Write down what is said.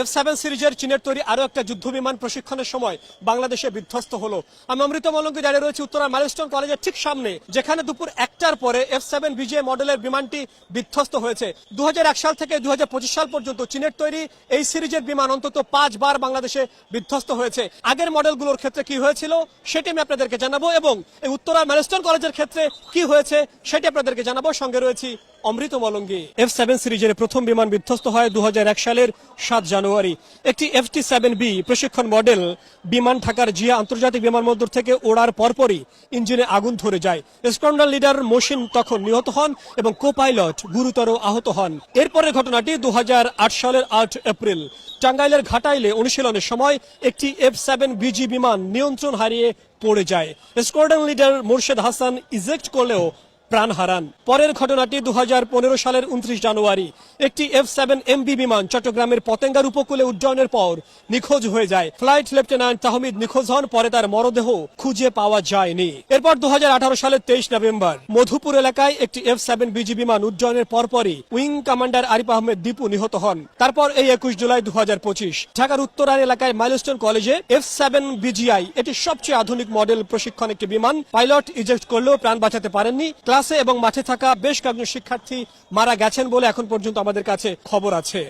F seven সিরিজের চীনের তৈরি আরও একটা যুদ্ধ বিমান প্রশিক্ষণের সময় বাংলাদেশে বিধ্বস্ত হলো। আমি অমৃত মলঙ্কি দাঁড়িয়ে রয়েছে উত্তরা মাইলস্টোন কলেজের ঠিক সামনে, যেখানে দুপুর একটার পরে এফ সেভেন বিজে মডেলের বিমানটি বিধ্বস্ত হয়েছে। দুহাজার এক সাল থেকে দু হাজার পঁচিশ সাল পর্যন্ত চীনের তৈরি এই সিরিজের বিমান অন্তত পাঁচবার বাংলাদেশে বিধ্বস্ত হয়েছে। আগের মডেলগুলোর ক্ষেত্রে কি হয়েছিল, সেটি আমি আপনাদেরকে জানাব এবং এই উত্তরা মাইলস্টোন কলেজের ক্ষেত্রে কি হয়েছে, সেটি আপনাদেরকে জানাব। সঙ্গে রয়েছি অমৃত মলঙ্গি এফ সেভেন সিরিজের প্রথম বিমান বিধ্বস্ত হয় দু সালের সাত জানুয়ারি। একটি এফ টি সেভেন বি প্রশিক্ষণ মডেল বিমান ঢাকার জিয়া আন্তর্জাতিক বিমানবন্দর থেকে ওড়ার পরপরই ইঞ্জিনে আগুন ধরে যায়। স্কোয়াড্রন লিডার মসিন তখন নিহত হন এবং কো পাইলট গুরুতর আহত হন। এরপরের ঘটনাটি দু হাজার আট সালের আট এপ্রিল। টাঙ্গাইলের ঘাটাইলে অনুশীলনের সময় একটি এফ সেভেন বিজি বিমান নিয়ন্ত্রণ হারিয়ে পড়ে যায়। Squadron leader Morshed Hasan eject করলেও প্রাণ হারান। পরের ঘটনাটি দু হাজার পনেরো সালের উনত্রিশ জানুয়ারি। একটি এফ সেভেন এমবি বিমান চট্টগ্রামের পতেঙ্গার উপকূলে উড্ডয়নের পর নিখোঁজ হয়ে যায়। ফ্লাইট লেফটেন্যান্ট তাহমিদ নিখোঁজ হন, পরে তার মরদেহ খুঁজে পাওয়া যায়নি। এরপর দু সালের তেইশ নভেম্বর, মধুপুর এলাকায় একটি এফ সেভেন বিজি বিমান উড্ডয়নের পরপরই উইং কমান্ডার আরিফ আহমেদ দীপু নিহত হন। তারপর এই একুশ জুলাই দু হাজার পঁচিশ, ঢাকার উত্তরার এলাকায় মাইলস্টোন কলেজে এফ সেভেন বিজিআই, এটি সবচেয়ে আধুনিক মডেল প্রশিক্ষণ একটি বিমান, পাইলট ইজেক্ট করলেও প্রাণ বাঁচাতে পারেননি। ক্লাসে এবং মাঠে থাকা বেশ কয়েকজন শিক্ষার্থী মারা গেছেন বলে এখন পর্যন্ত আমাদের কাছে খবর আছে।